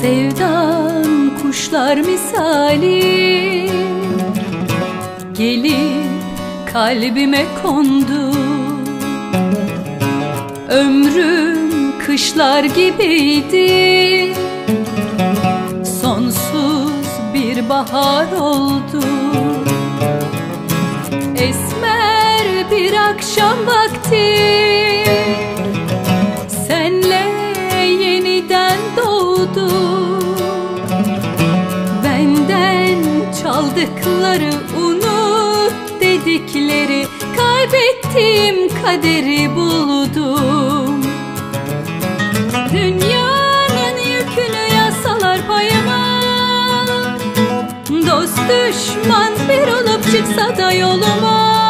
Sevdan kuşlar misali Gelip kalbime kondu. Ömrüm kışlar gibiydi Sonsuz bir bahar oldu. Bir akşam vakti. Senle yeniden doğdu. Benden çaldıkları unut dedikleri Kaybettiğim kaderi buldum Dünyanın yükünü yasalar payıma. Dost düşman bir olup çıksa da yoluma